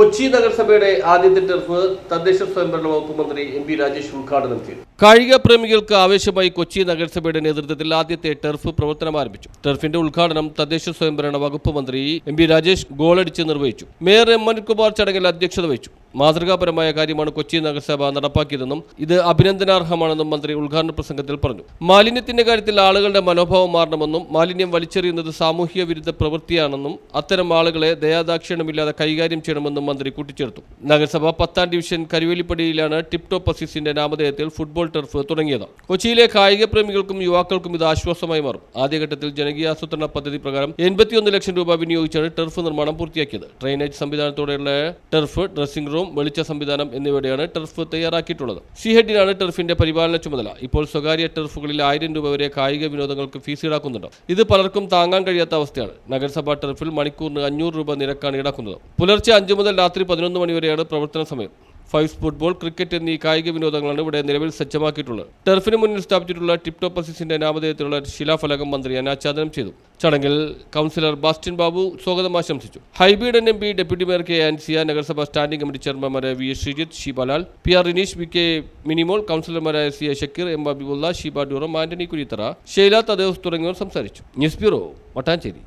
Kochi നഗരസഭയുടെ ആദ്യത്തെ turf തദ്ദേശ സ്വയംഭരണ വകുപ്പ് മന്ത്രി എം പി രാജേഷ് ഉദ്ഘാടനം ചെയ്തു. കായിക പ്രേമികൾക്ക് ആവേശമായി കൊച്ചി നഗരസഭയുടെ നേതൃത്വത്തിൽ ആദ്യത്തെ ടർഫ് പ്രവർത്തനം ആരംഭിച്ചു. ടർഫിന്റെ ഉദ്ഘാടനം തദ്ദേശ സ്വയംഭരണ വകുപ്പ് മന്ത്രി എം പി രാജേഷ് ഗോളടിച്ച് നിർവഹിച്ചു. മേയർ എം മനുകുമാർ ചടങ്ങിൽ അധ്യക്ഷത വഹിച്ചു. മാതൃകാപരമായ കാര്യമാണ് കൊച്ചി നഗരസഭ നടപ്പാക്കിയതെന്നും ഇത് അഭിനന്ദനാർഹമാണെന്നും മന്ത്രി ഉദ്ഘാടന പ്രസംഗത്തിൽ പറഞ്ഞു. മാലിന്യത്തിന്റെ കാര്യത്തിൽ ആളുകളുടെ മനോഭാവം മാറണമെന്നും മാലിന്യം വലിച്ചെറിയുന്നത് സാമൂഹ്യ വിരുദ്ധ പ്രവൃത്തിയാണെന്നും അത്തരം ആളുകളെ ദയാദാക്ഷിണ്യമില്ലാതെ കൈകാര്യം ചെയ്യണമെന്നും മന്ത്രി കൂട്ടിച്ചേർത്തു. നഗരസഭ പത്താം ഡിവിഷൻ കരുവേലിപ്പടിയിലാണ് ടിപ് ടോപ്പ് അസീസിന്റെ നാമധേയത്തിൽ ഫുട്ബോൾ ടെർഫ് തുടങ്ങിയത്. കൊച്ചിയിലെ കായിക പ്രേമികൾക്കും യുവാക്കൾക്കും ഇത് ആശ്വാസമായി മാറും. ആദ്യഘട്ടത്തിൽ ജനകീയ ആസൂത്രണ പദ്ധതി പ്രകാരം എൺപത്തിയൊന്ന് ലക്ഷം രൂപ വിനിയോഗിച്ചാണ് ടെർഫ് നിർമ്മാണം പൂർത്തിയാക്കിയത്. ഡ്രെയിനേജ് സംവിധാനത്തോടെയുള്ള ടെർഫ് ഡ്രസ്സിംഗ് റൂം വെളിച്ച സംവിധാനം എന്നിവയുടെയാണ് ടർഫ് തയ്യാറാക്കിയിട്ടുള്ളത്. സി ഹെഡിനാണ് ടർഫിന്റെ പരിപാലന ചുമതല. ഇപ്പോൾ സ്വകാര്യ ടർഫുകളിൽ ആയിരം രൂപ വരെ കായിക വിനോദങ്ങൾക്ക് ഫീസ് ഈടാക്കുന്നുണ്ട്. ഇത് പലർക്കും താങ്ങാൻ കഴിയാത്ത അവസ്ഥയാണ്. നഗരസഭാ ടർഫിൽ മണിക്കൂറിന് അഞ്ഞൂറ് രൂപ നിരക്കാണ് ഈടാക്കുന്നത്. പുലർച്ചെ അഞ്ചു മുതൽ രാത്രി പതിനൊന്ന് മണിവരെയാണ് പ്രവർത്തന സമയം. ഫൈവ് ഫുട്ബോൾ ക്രിക്കറ്റ് എന്നീ കായിക വിനോദങ്ങളാണ് ഇവിടെ നിലവിൽ സജ്ജമാക്കിയിട്ടുള്ളത്. ടെർഫിന് മുന്നിൽ സ്ഥാപിച്ചിട്ടുള്ള ടിപ് ടോപ്പ് അസിസിന്റെ നാമധേയത്തിലുള്ള ശിലാഫലകം മന്ത്രി അനാച്ഛാദനം ചെയ്തു. ചടങ്ങിൽ കൗൺസിലർ ബാസ്റ്റിൻ ബാബു സ്വാഗതം ആശംസിച്ചു. Hibi Eden M P deputy mayor K Ansiya നഗരസഭാ standing committee ചെയർമാൻമാരായ V S Sreejith Sheebalal P R Rineesh V K Minimol കൗൺസിലർമാരായ C A Shakeer M Abibulla Sheeba Durom Antony Kurithara Sheila Thadevus തുടങ്ങിയവർ സംസാരിച്ചു. News bureau Mattancherry